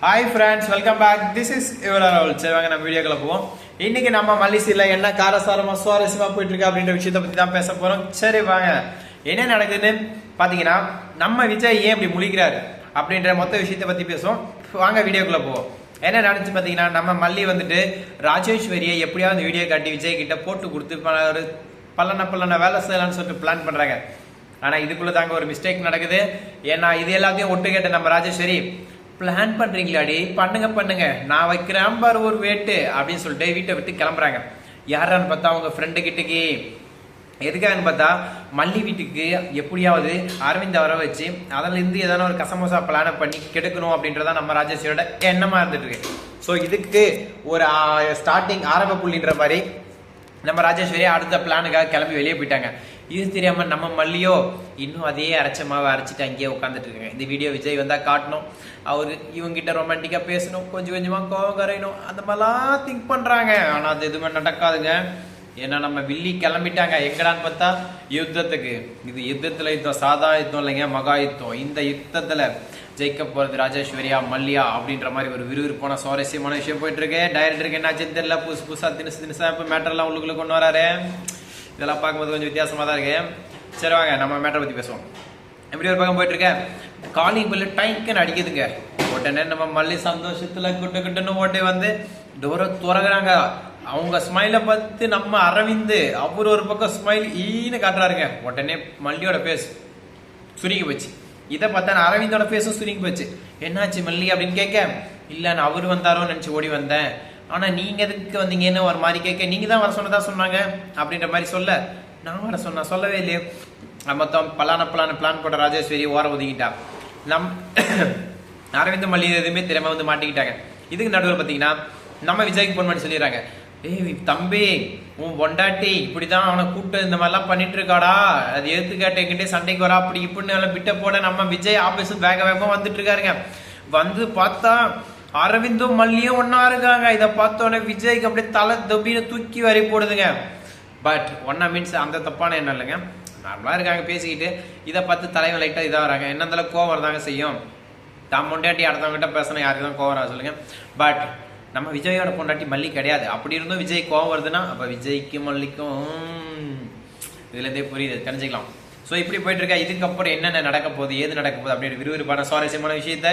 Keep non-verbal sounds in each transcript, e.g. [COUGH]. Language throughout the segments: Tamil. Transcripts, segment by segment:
Hi friends welcome back this is இவரால் சரி வாங்க நம்ம வீடியோக்குள்ள போவோம். இன்னைக்கு நம்ம மல்லிசியில் என்ன காரசாரமாக சுவாரஸ்யமாக போயிட்டு இருக்கு அப்படின்ற விஷயத்தை பற்றி தான் பேச போகிறோம் சரி வாங்க. என்ன நடக்குதுன்னு பார்த்தீங்கன்னா நம்ம விஜய் ஏன் இப்படி முழிக்கிறாரு அப்படின்ற மொத்த விஷயத்தை பற்றி பேசுவோம். வாங்க வீடியோக்குள்ளே போவோம். என்ன நடந்துச்சு பார்த்தீங்கன்னா நம்ம மல்லி வந்துட்டு ராஜேஸ்வரியை எப்படியாவது வீடியோ காட்டி விஜய் கிட்ட போட்டு கொடுத்து பல ஒரு பல்லன பல்லன வேலை செய்யலாம்னு சொல்லிட்டு பிளான் பண்ணுறாங்க ஆனால் இதுக்குள்ளே தாங்க ஒரு மிஸ்டேக் நடக்குது. ஏன்னா இது எல்லாத்தையும் ஒட்டு கேட்ட நம்ம ராஜேஸ்வரி பிளான் பண்ணுறீங்களாடி பண்ணுங்க பண்ணுங்க. நான் வைக்கிறேன் பாரு ஒரு வேட்டு அப்படின்னு சொல்லிட்டு வீட்டை விட்டு கிளம்புறாங்க. யாரான்னு பார்த்தா அவங்க ஃப்ரெண்டு கிட்டக்கு. எதுக்காகன்னு பார்த்தா மல்லி வீட்டுக்கு எப்படியாவது அரவிந்த் வர வச்சு அதிலிருந்து ஏதாவது ஒரு கசமோசா பிளானை பண்ணி கெடுக்கணும் அப்படின்றதா நம்ம ராஜேஸ்வரியோட எண்ணமாக இருந்துட்டு இருக்கு. ஸோ இதுக்கு ஒரு ஸ்டார்டிங் ஆரம்ப புள்ளின்ற மாதிரி நம்ம ராஜேஸ்வரி அடுத்த பிளானுக்காக கிளம்பி வெளியே போயிட்டாங்க. இது தெரியாம நம்ம மல்லியோ இன்னும் அதே அரைச்ச மாவை அரைச்சிட்டு அங்கேயே உட்காந்துட்டு இருக்காங்க. இந்த வீடியோ விஜய் வந்தா காட்டணும். அவரு இவங்கிட்ட ரொமான்டிக்கா பேசணும். கொஞ்சம் கொஞ்சமா கோவம் கரையணும். அந்த மாதிரிலாம் திங்க் பண்றாங்க. ஆனா அது எதுவுமே நடக்காதுங்க. ஏன்னா நம்ம வில்லி கிளம்பிட்டாங்க. எங்கடான்னு பார்த்தா யுத்தத்துக்கு. இது யுத்தத்துல யுத்தம் சாதா யுத்தம் இல்லைங்க மகா யுத்தம். இந்த யுத்தத்துல ஜெயிக்க போறது ராஜேஸ்வரியா மல்லியா அப்படின்ற மாதிரி ஒரு விறுவிறுப்பான சுவாரஸ்யமான விஷயம் போயிட்டு இருக்கு. டைரக்டருக்கு என்னாச்சுன்னு தெரியல. புதுசு புதுசா தினசு தினசா இப்போ மேட்டர்லாம் உள்ளுக்குள்ள கொண்டு வராரு. இதெல்லாம் பார்க்கும்போது கொஞ்சம் வித்தியாசமாக தான் இருக்கு. சரி வாங்க நம்ம மேட்டரை பற்றி பேசுவோம். எப்படி ஒரு பக்கம் போயிட்டுருக்கேன் காலிங் பில்லு டைக்குன்னு அடிக்குதுங்க. உடனே நம்ம மல்லி சந்தோஷத்தில் குட்டு குட்டுன்னு ஓட்டி வந்து டோரை துறகுறாங்க. அவங்க ஸ்மைலை பார்த்து நம்ம அரவிந்து அவர் ஒரு பக்கம் ஸ்மைல் ஈன்னு காட்டுறாருங்க. உடனே மல்லியோட ஃபேஸ் சுருங்கி போச்சு. இதை பார்த்தா அரவிந்தோட ஃபேஸும் சுருங்கி போச்சு. என்னாச்சு மல்லி அப்படின்னு கேட்க இல்லை நான் அவர் வந்தாரோன்னு நினச்சி ஓடி வந்தேன். ஆனால் நீங்கள் எதுக்கு வந்தீங்கன்னு ஒரு மாதிரி கேட்க நீங்கள் தான் வர சொன்னதா சொன்னாங்க? அப்படின்ற மாதிரி சொல்ல. நான் வர சொன்னா சொல்லவே இல்லையே. மொத்தம் பலான பலான பிளான் போட்ட ராஜேஸ்வரி ஓர ஒதுங்கிட்டா. நம் [CLEARS THROAT] அரவிந்த் மல்லி எதுவுமே திறமை வந்து மாட்டிக்கிட்டாங்க. இதுக்கு நடுவில் பார்த்தீங்கன்னா நம்ம விஜய்க்கு ஃபோன் பண்ணி சொல்லிடுறாங்க. ஏய் தம்பி உன் பொண்டாட்டி இப்படி தான் அவனை கூப்பிட்டு இந்த மாதிரிலாம் பண்ணிட்டு இருக்காடா அது எடுத்து கேட்ட சண்டைக்கு வரா அப்படி இப்படின்னு எல்லாம் விட்ட போட நம்ம விஜய் ஆஃபீஸும் வேக வேகமாக வந்துட்டு இருக்காருங்க. வந்து பார்த்தா அரவிந்தும் மல்லியும் ஒன்னா இருக்காங்க. இதை பார்த்தோன்னே விஜய்க்கு அப்படியே தலை தொப்பின்னு தூக்கி வரி போடுதுங்க. பட் ஒன்னா மீன்ஸ் அந்த தப்பான என்ன இல்லைங்க. நார்மலாக இருக்காங்க பேசிக்கிட்டு. இதை பார்த்து தலைவன் லைட்டாக இதாக வராங்க. என்ன கோவம் வரதாங்க செய்யும். தான் பொண்டாட்டி அடுத்தவங்ககிட்ட பேசணும் யாருக்கு தான் கோவம் வராது சொல்லுங்க. பட் நம்ம விஜயோட பொண்டாட்டி மல்லி கிடையாது. அப்படி இருந்தும் விஜய் கோவம் வருதுன்னா அப்போ விஜய்க்கும் மல்லிக்கும் இதுலேருந்தே புரியுது. தெரிஞ்சுக்கலாம். ஸோ இப்படி போயிட்டு இருக்கா. இதுக்கப்புறம் என்னென்ன நடக்க போகுது? ஏது நடக்க போகுது? அப்படின்னு விறுவிறுப்பான சுவாரஸ்யமான விஷயத்த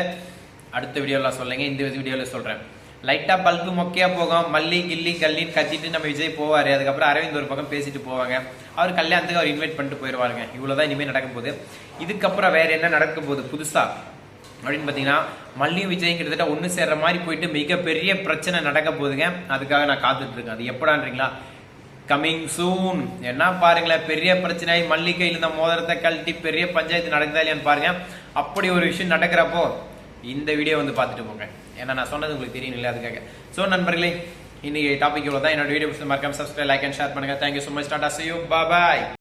அடுத்த வீடியோவில் சொல்லுங்க இந்த வீடியோவில் சொல்கிறேன் லைட்டாக பல்பு மொக்கையாக போகும் மல்லி கில்லி கல்லின்னு கத்திட்டு நம்ம விஜய் போவார். அதுக்கப்புறம் அரவிந்த் ஒரு பக்கம் பேசிட்டு போவாங்க. அவர் கல்யாணத்துக்கு அவர் இன்வைட் பண்ணிட்டு போயிடுவாருங்க இவ்வளோதான் இனிமேல் நடக்க போகுது. இதுக்கப்புறம் வேற என்ன நடக்க போகுது புதுசாக அப்படின்னு பார்த்தீங்கன்னா மல்லியும் விஜய் கிட்டத்தட்ட ஒன்று சேர்ற மாதிரி போயிட்டு மிகப்பெரிய பிரச்சனை நடக்க போதுங்க அதுக்காக நான் காத்துட்டு இருக்கேன் அது எப்படான்றீங்களா? கமிங் சூன் என்ன பாருங்களேன் பெரிய பிரச்சனை மல்லிகையில் இந்த மோதிரத்தை கழட்டி பெரிய பஞ்சாயத்து நடக்குதா இல்லையான்னு பாருங்க. அப்படி ஒரு விஷயம் நடக்கிறப்போ இந்த வீடியோ வந்து பார்த்துட்டு போங்க. ஏன்னா நான் சொன்னது உங்களுக்கு தெரியும் இல்லை அதுக்காக. ஸோ நண்பர்களே இன்னைக்கு டாபிக் இவ்வளோ தான் என்னோட வீடியோ மறக்காம சப்ஸ்கிரைப் லைக் அண்ட் ஷேர் பண்ணுங்க. Thank you so much tata see you bye